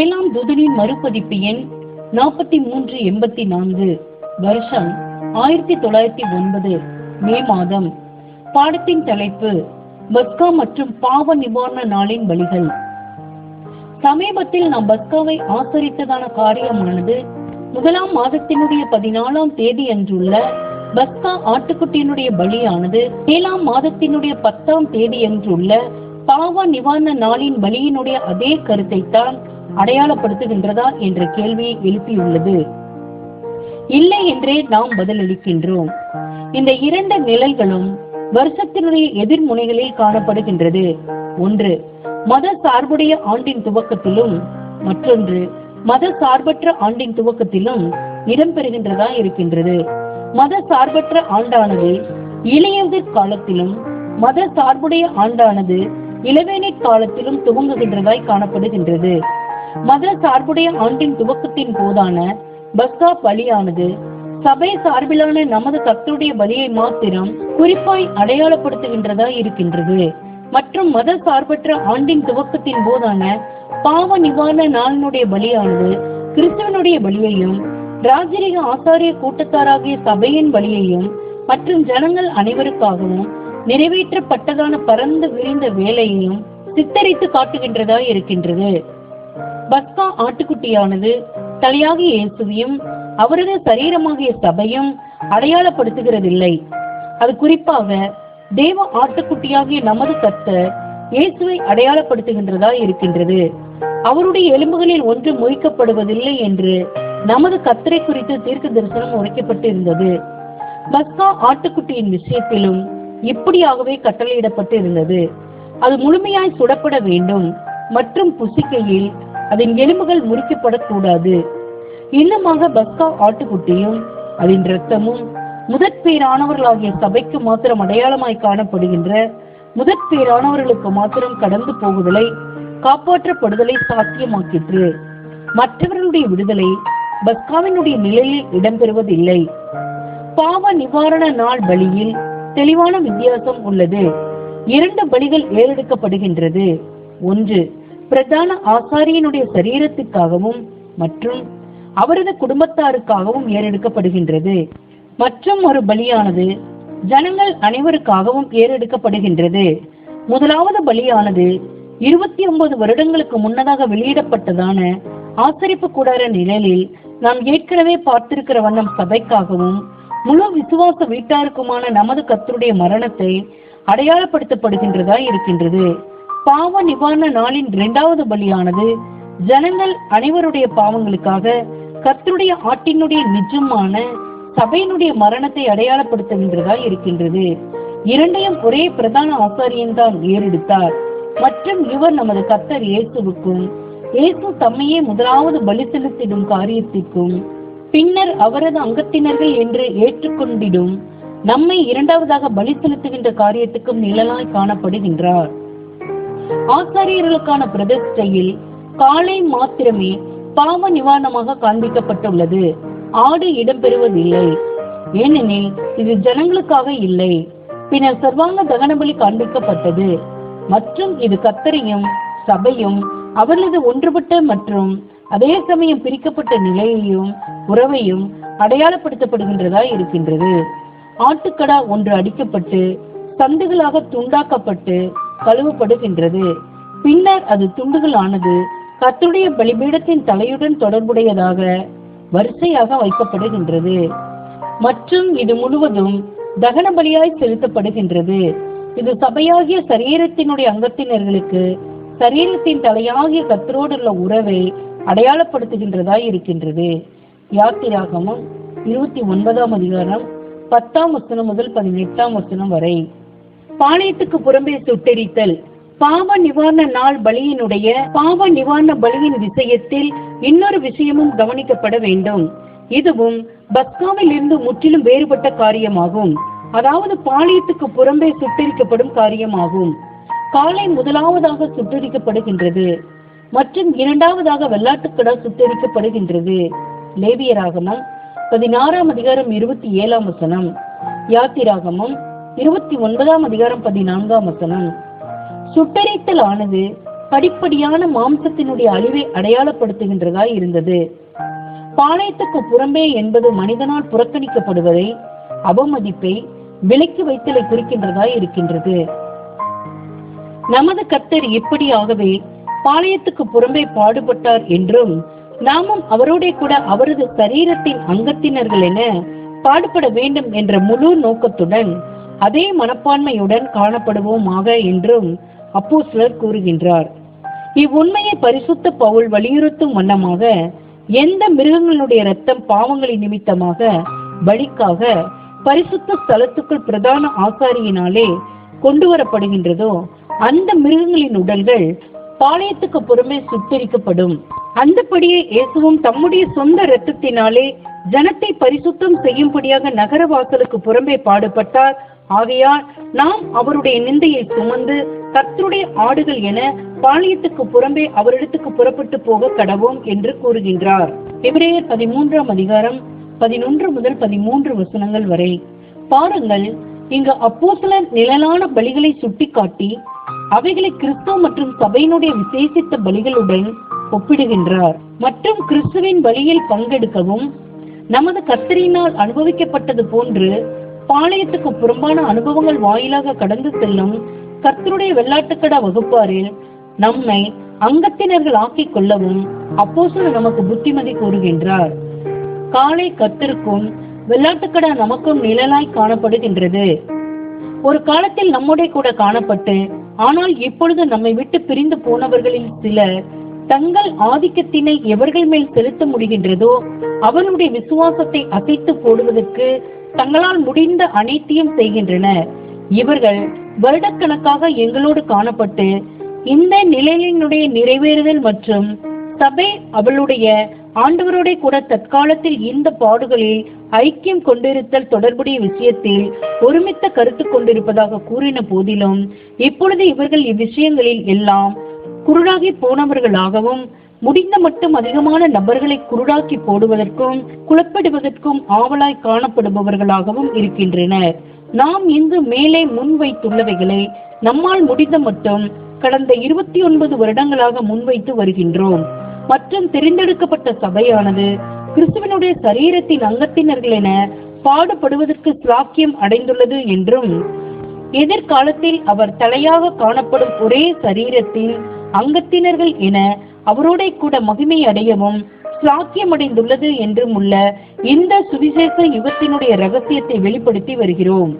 எல்லாம் புதனின் மறுபதிப்பு எண் நாற்பத்தி மூன்று எண்பத்தி நான்கு வருஷம் ஆயிரத்தி தொள்ளாயிரத்தி ஒன்பது மே மாதம். பாடத்தின் தலைப்பு பஸ்கா மற்றும் பாவ நிவாரண நாளின் வழிகள். சமீபத்தில் நாம் பஸ்காவை ஆசரித்ததான காரியமானது முதலாம் மாதத்தினுடைய பதினாலாம் தேதி அன்றுள்ள பஸ்கா ஆட்டுக்குட்டியினுடைய பலியானது ஏழாம் மாதத்தினுடைய பத்தாம் தேதி அன்றுள்ள பாவ நிவாரண நாளின் பலியினுடைய அதே கருத்தை தான் அடையாளப்படுத்துகின்றதா என்ற கேள்வியை எழுப்பியுள்ளது. இல்லை என்றே நாம் பதிலளிக்கின்றோம். இந்த இரண்டு நிழல்களும் வருஷத்தினுடைய எதிர்முனைகளில் காணப்படுகின்றது. ஒன்று மத சார்புடைய ஆண்டின் துவக்கத்திலும் மற்றொன்று மத சார்பற்ற ஆண்டின் துவக்கத்திலும் இடம்பெறுகின்றதா இருக்கின்றது. மத சார்பற்ற ஆண்டானது இளையதிர் காலத்திலும் மத சார்புடைய ஆண்டானது இளவேனிற் காலத்திலும் துவங்குகின்றதாய் காணப்படுகின்றது. மத சார்புடைய ஆண்டின் துவக்கத்தின் போதான பஸ்கா பலியானது சபை சார்பிலான நமது கர்த்தருடைய பலியை மாத்திரம் குறிப்பாய் அடையாளப்படுத்துகின்றதா இருக்கின்றது. மற்றும் மத சார்பற்ற ஆண்டின் துவக்கத்தின் போதான பாவ நிவாரண நாளினுடைய பலியானது கிறிஸ்தவனுடைய பலியையும் ராஜரீக ஆசாரிய கூட்டத்தாராகிய சபையின் பலியையும் மற்றும் ஜனங்கள் அனைவருக்காகவும் நிறைவேற்றப்பட்டதான பரந்து விரிந்த வேலையையும் சித்தரித்து காட்டுகின்றதா இருக்கின்றது. பஸ்கா ஆட்டுக்குட்டியானது தலையாகிய இயேசுவையும் அவரது சரீரமாகிய சபையும் அடையாளப்படுத்துகிறதில்லை. அது குறிப்பாக தேவ ஆட்டுக்குட்டியாகிய நமது கத்தர் இயேசுவை அடையாளப்படுத்துகின்றதா இருக்கின்றது. அவருடைய எலும்புகளில் ஒன்று முறிக்கப்படுவதில்லை என்று நமது கத்தரை குறித்து தீர்க்க தரிசனம் உரைக்கப்பட்டு இருந்தது பஸ்கா ஆட்டுக்குட்டியின் விஷயத்திலும் இப்படியாகவே கட்டளையிடப்பட்டு இருந்தது அது முழுமையாய் சுடப்பட வேண்டும் மற்றும் புசிக்கையில் அதன் எலும்புகள் முறிக்கப்படக்கூடாது. இன்னமாக பஸ்கா ஆட்டுக்குட்டியும் அதன் இரத்தமும் முதற் பேரானவர்களாகிய சபைக்கு மாத்திரம் அடையாளமாய் காணப்படுகின்ற முதற் பேரானவர்களுக்கு மாத்திரம் கடந்து போகுதலை காப்பாற்றப்படுதலை சாத்தியமாக்கிற்று. மற்றவர்களுடைய விடுதலை பஸ்காவினுடைய நிலையில் இடம்பெறுவதில்லை. பாவ நிவாரண நாள் பலியில் தெளிவான வித்தியாசம் உள்ளது. இரண்டு பலிகள் ஏறெடுக்கப்படுகின்றது. ஒன்று பிரதான ஆசாரியனுடைய சரீரத்திற்காகவும் மற்றும் அவரது குடும்பத்தாருக்காகவும் ஏறெடுக்கப்படுகின்றது. மற்றும் ஒரு பலியானது ஜனங்கள் அனைவருக்காகவும் ஏறெடுக்கப்படுகின்றது. முதலாவது பலியானது இருபத்தி ஒன்பது வருடங்களுக்கு முன்னதாக வெளியிடப்பட்டதான ஆசரிப்பு கூடார நிழலில் நாம் ஏற்கனவே பார்த்திருக்கிற வண்ணம் சபைக்காகவும் முழு விசுவாச வீட்டாருக்குமான நமது கத்தருடைய மரணத்தை அடையாளப்படுத்தப்படுகின்றதா இருக்கின்றது. பாவ நிவாரண நாளின் இரண்டாவது பலியானது ஜனங்கள் அனைவருடைய பாவங்களுக்காக கர்த்தருடைய ஆட்டினுடைய நிஜமான சபையினுடைய மரணத்தை அடையாளப்படுத்துகின்றதா இருக்கின்றது. இரண்டையும் ஒரே பிரதான ஆசாரியன் தான் ஏறெடுத்தார். மற்றும் இவர் நமது கர்த்தர் இயேசுவுக்கும் இயேசு தம்மையே முதலாவது பலி செலுத்திடும் காரியத்திற்கும் பின்னர் அவரது அங்கத்தினர்கள் என்று ஏற்றுக்கொண்டிடும் நம்மை இரண்டாவதாக பலி செலுத்துகின்ற காரியத்துக்கும் நிழலாய் காணப்படுகின்றார். ஆசாரியர்களுக்கான பிரதிஷ்டையில் காலை மாத்திரமே பாவ நிவாரணமாக காண்பிக்கப்பட்டுள்ளது. ஆடு இடம்பெறுவதில்லை. ஏனெனில் இது ஜனங்களுக்காக இல்லை. பின்னர் சர்வாங்க தகனபலி காண்பிக்கப்பட்டது. மற்றும் இது கத்தரையும் சபையும் அவர்களது ஒன்றுபட்ட மற்றும் அதே சமயம் பிரிக்கப்பட்ட நிலையையும் உறவையும் அடையாளப்படுத்தப்படுகின்றதா இருக்கின்றது. ஆட்டுக்கடா ஒன்று அடிக்கப்பட்டு சந்துகளாக துண்டாக்கப்பட்டு கழுவப்படுகின்றது. பின்னர் அது துண்டுகளானது கத்துடைய பலிபீடத்தின் தலையுடன் தொடர்புடையதாக வரிசையாக வைக்கப்படுகின்றது. மற்றும் இது முழுவதும் தகன பலியாய் செலுத்தப்படுகின்றது. இது சபையாகிய சரீரத்தினுடைய அங்கத்தினர்களுக்கு சரீரத்தின் தலையாகிய கத்தரோடுள்ள உறவை அடையாளப்படுத்துகின்றதாய் இருக்கின்றது. யாத்திராகமம் இருபத்தி ஒன்பதாம் அதிகாரம் பத்தாம் வசனம் முதல் பதினெட்டாம் வசனம் வரை. பாளையத்துக்கு புறம்பே சுட்டெரித்தல். பாவ நிவாரண நாள் பலியினுடைய பாவ நிவாரண பலியின் விஷயத்தில் இன்னொரு விஷயமும் கவனிக்கப்பட வேண்டும். இதுவும் பஸ்காவில் இருந்து முற்றிலும் வேறுபட்ட காரியமாகும். அதாவது பாளையத்துக்கு புறம்பே சுட்டரிக்கப்படும் காரியமாகும். காலை முதலாவதாக சுட்டரிக்கப்படுகின்றது. மற்றும் இரண்டாவதாக வெள்ளாட்டுக்கடா சுட்டரிக்கப்படுகின்றது. லேவியராகமம் பதினாறாம் அதிகாரம் இருபத்தி ஏழாம் வசனம். யாத்திராகமம் இருபத்தி ஒன்பதாம் அதிகாரம் பதினான்காம் வசனம். சுட்டரித்தல் ஆனது படிப்படியான மாம்சத்தினுடைய அழிவை அடையாளப்படுத்துகின்றதாய் இருந்தது. பாளையத்துக்கு புறம்பே என்பது மனிதனால் புறக்கணிக்கப்படுவதை அவமதிப்பை விலக்கி வைத்தலை குறிக்கின்றதாய் இருக்கின்றது. நமது கத்தர் இப்படியாகவே பாளையத்துக்கு புறம்பே பாடுபட்டார் என்றும் நாமும் அவரோட கூட அவரது சரீரத்தின் அங்கத்தினர்கள் என பாடுபட வேண்டும் என்ற முழு நோக்கத்துடன் அதே மனப்பான்மையுடன் காணப்படுவோமாக என்றும் அப்போ சிலர் கூறுகின்றார். இவ்வுண்மையை பரிசுத்த பவுல் வலியுறுத்தும் வண்ணமாக எந்த மிருகங்களுடைய ரத்தம் பாவங்களின் நிமித்தமாக பலிக்காக பரிசுத்த ஸ்தலத்துக்குள் பிரதான ஆசாரியினாலே கொண்டு வரப்படுகின்றதோ அந்த மிருகங்களின் உடல்கள் பாளையத்துக்கு புறமே சுட்டரிக்கப்படும். அந்தபடியே இயேசுவும் தம்முடைய சொந்த இரத்தத்தினாலே ஜனத்தை பரிசுத்தம் செய்யும்படியாக நகர வாசலுக்கு புறம்பே பாடுபட்டார். ஆகையால் நாம் அவருடைய நிந்தையை சுமந்து கர்த்தருடைய ஆடுகள் என பாளையத்துக்கு புறம்பே அவரிடத்துக்கு புறப்பட்டு போக கடவோம் என்று கூறுகின்றார். எபிரேயர் பதிமூன்றாம் அதிகாரம் பதினொன்று முதல் பதிமூன்று வசனங்கள் வரை. பாருங்கள் இங்கு அப்போஸ்தலர் நிழலான பலிகளை சுட்டிக்காட்டி அவைகளை கிறிஸ்துவ மற்றும் சபையினுடைய விசேஷித்த பலிகளுடன் ஒப்பிடுகின்றார். மற்றும் கிறிஸ்துவின் பலியில் பங்கெடுக்கவும் நமது கர்த்தரினால் அனுபவிக்கப்பட்டது போன்று பாளையத்துக்கு புறம்பான அனுபவங்கள் வாயிலாக கடந்து செல்லும் கர்த்தருடைய வெள்ளாட்டுக்கடா வகுப்பாரில் நம்மை அங்கத்தினர்கள் ஆக்கிக் கொள்ளவும் அப்போஸ்தலர் நமக்கு புத்திமதி கூறுகின்றார். காலை கத்திற்கும் வெள்ளாட்டுக்கடா நமக்கும் நிழலாய் காணப்படுகின்றது. ஒரு காலத்தில் நம்முடைய கூட காணப்பட்டு ஆனால் இப்பொழுது நம்மை விட்டு பிரிந்து போனவர்களில் சிலர் தங்கள் ஆதிக்கத்தினை எவர்கள் மேல் செலுத்த முடிகின்றதோ அவருடைய விசுவாசத்தை அசைத்து போடுவதற்கு தங்களால் முடிந்த அனைத்தையும் செய்கின்றனர். இவர்கள் வருடக்கணக்காக எங்களோடு காணப்பட்டு இந்த நிலையினுடைய நிறைவேறுதல் மற்றும் சபை அவளுடைய ஆண்டவரோட கூட தற்காலத்தில் இந்த பாடுகளில் ஐக்கியம் கொண்டிருத்தல் தொடர்புடைய விஷயத்தில் ஒருமித்த கருத்து கொண்டிருப்பதாக கூறின போதிலும் இப்பொழுது இவர்கள் இவ்விஷயங்களில் எல்லாம் குருடாகி போனவர்களாகவும் முடிந்த மட்டும் அதிகமான நபர்களை குருடாக்கி போடுவதற்கும் குழப்பிடுவதற்கும் ஆவலாய் காணப்படுபவர்களாகவும் இருக்கின்றனர். நாம் இங்கு மேலே முன்வைத்துள்ளவைகளை நம்மால் முடிந்த மட்டும் கடந்த இருபத்தி ஒன்பது வருடங்களாக முன்வைத்து வருகின்றோம். மற்றும் தெரிந்தெடுக்கப்பட்ட சபையானது கிறிஸ்துவனுடைய சரீரத்தின் அங்கத்தினர்கள் என பாடுபடுவதற்கு சாக்கியம் அடைந்துள்ளது என்றும் எதிர்காலத்தில் அவர் தலையாக காணப்படும் ஒரே சரீரத்தின் அங்கத்தினர்கள் என அவரோட கூட மகிமை அடையவும் சாக்கியமடைந்துள்ளது என்றும் உள்ள இந்த சுவிசேஷ யுகத்தினுடைய ரகசியத்தை வெளிப்படுத்தி வருகிறோம்.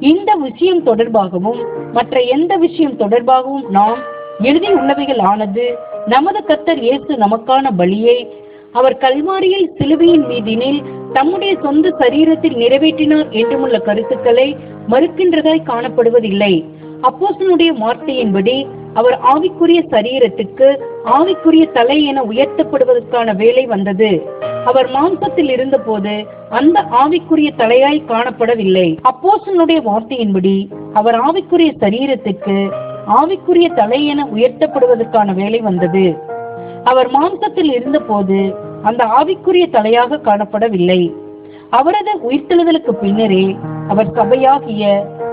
இந்த விஷயம் தொடர்பாகவும் மற்ற எந்த விஷயம் தொடர்பாகவும் நாம் எழுதியுள்ளவைகள் ஆனது நமது கத்தர் இயேசு நமக்கான பலியை அவர் கல்வாரியில் சிலுவையின் மீதினில் தம்முடைய சொந்த சரீரத்தில் நிறைவேற்றினார் என்றுமுள்ள கருத்துக்களை மறுக்கின்றதாய் காணப்படுவதில்லை. அப்போசனுடைய வார்த்தையின்படி அவர் ஆவிக்குரிய சரீரத்துக்கு ஆவிக்குரிய தலை என உயர்த்தப்படுவதற்கான வேலை வந்தது. அவர் மாம்சத்தில் இருந்தபோது அந்த ஆவிக்குரிய தலையாய் காணப்படவில்லை. அப்போசனுடைய வார்த்தையின்படி அவர் ஆவிக்குரிய சரீரத்துக்கு ஆவிக்குரிய தலை என உயர்த்தப்படுவதற்கான வேலை வந்தது. அவர் மாம்சத்தில் இருந்தபோது அந்த ஆவிக்குரிய தலையாக காணப்படவில்லை. அவரது உயிர்த்தெழுதலுக்கு பின்னரே அவர் சபையாகிய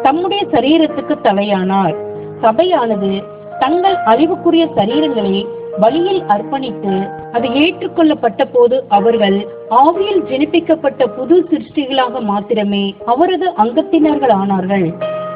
தம்முடைய சரீரத்துக்கு தலையானார். சபையானது தங்கள் அறிவுக்குரிய சரீரங்களை வழியில் அர்ப்பணித்து அது ஏற்றுக்கொள்ளப்பட்ட போது அவர்கள் ஆவியில் ஜெனிப்பிக்கப்பட்ட புது சிருஷ்டிகளாக மாத்திரமே அவரது அங்கத்தினர்கள் ஆனார்கள்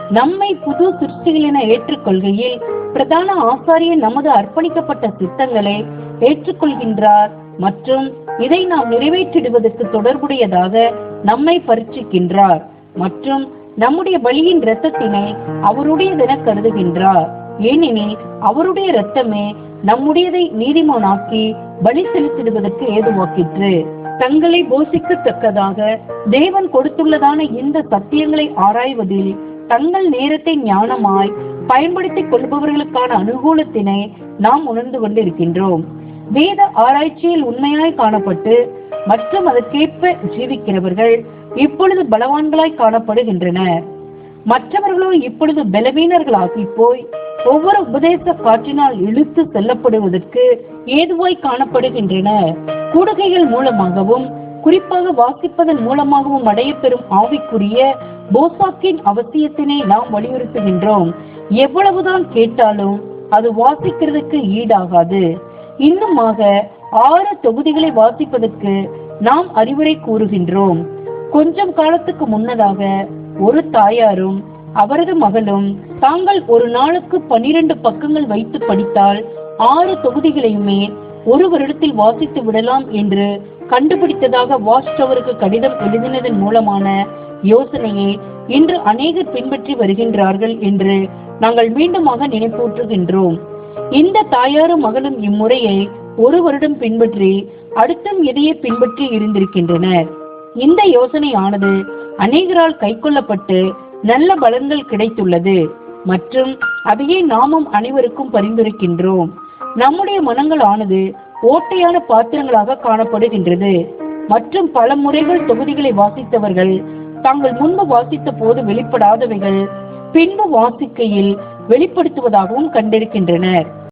நம்மை புது சிருஷ்டிகள் என ஏற்றுக்கொள்கையில் பிரதான ஆசாரியர் நமது அர்ப்பணிக்கப்பட்ட திட்டங்களை ஏற்றுக்கொள்கின்றார் மற்றும் இதை நாம் நிறைவேற்றிடுவதற்கு தொடர்புடையதாக நம்மை பரீட்சிக்கின்றார் மற்றும் நம்முடைய பலியின் இரத்தத்தினை அவருடையதென கருதுகின்றார். ஏனெனில் அவருடைய இரத்தமே நம்முடையதை நீதிமானாக்கி பலி செலுத்திடுவதற்கு ஏதுவாக்கிற்று. தங்களை போஷிக்கத்தக்கதாக தேவன் கொடுத்துள்ளதான இந்த சத்தியங்களை ஆராய்வதில் தங்கள் நேரத்தை ஞானமாய் பயன்படுத்திக் கொள்பவர்களுக்கான அனுகூலத்தினை நாம் உணர்ந்து கொண்டிருக்கின்றோம். வேத ஆராய்ச்சியில் உண்மையாய் காணப்பட்டு மற்றும் அதற்கேற்ப ஜீவிக்கிறவர்கள் இப்பொழுது பலவான்களாய் காணப்படுகின்றனர். மற்றவர்களோ இப்பொழுது பலவீனர்களாகி போய் ஒவ்வொரு உபதேச காற்றினால் இழுத்து செல்லப்படுவதற்கு ஏதுவாய் காணப்படுகின்றன. கூடுகைகள் மூலமாகவும் குறிப்பாக வாசிப்பதன் மூலமாகவும் அடையப்பெறும் ஆவிக்குரிய போசாக்கின் அவசியத்தினை நாம் வலியுறுத்துகின்றோம். எவ்வளவுதான் கேட்டாலும் அது வாசிக்கிறதுக்கு ஈடாகாது. இன்னுமாக ஆறு தொகுதிகளை வாசிப்பதற்கு நாம் அறிவுரை கூறுகின்றோம். கொஞ்சம் காலத்துக்கு முன்னதாக ஒரு தாயாரும் அவரது மகளும் தாங்கள் ஒரு நாளுக்கு பன்னிரண்டு பக்கங்கள் வைத்து படித்தால் ஆறு தொகுதிகளையுமே ஒரு வருடத்தில் வாசித்து விடலாம் என்று கண்டுபிடித்ததாக வாட்ச் டவருக்கு கடிதம் எழுதினதன் மூலமான யோசனையை இன்று அநேகர் பின்பற்றி வருகின்றார்கள் என்று நாங்கள் மீண்டுமாக நினைப்பூற்றுகின்றோம் இந்த தாயாரும் மகளும் இம்முறையை ஒரு வருடம் பின்பற்றி அடுத்தும் இதையே பின்பற்றி இருந்திருக்கின்றனர். இந்த யோசனையானது அநேகரால் கைக்கொள்ளப்பட்டு நல்ல பலன்கள் கிடைத்துள்ளது. மற்றும் அதையே நாமும் அனைவருக்கும் பரிந்துரைக்கின்றோம். நம்முடைய மனங்கள் ஆனது ஓட்டையான பாத்திரங்களாக காணப்படுகின்றது. மற்றும் பல முறைகள் தொகுதிகளை வாசித்தவர்கள் தாங்கள் முன்பு வாசித்த போது வெளிப்படாதவைகள் பின்பு வாசிக்கையில் வெளிப்படுத்துவதாகவும் கண்டிருக்கின்றனர்.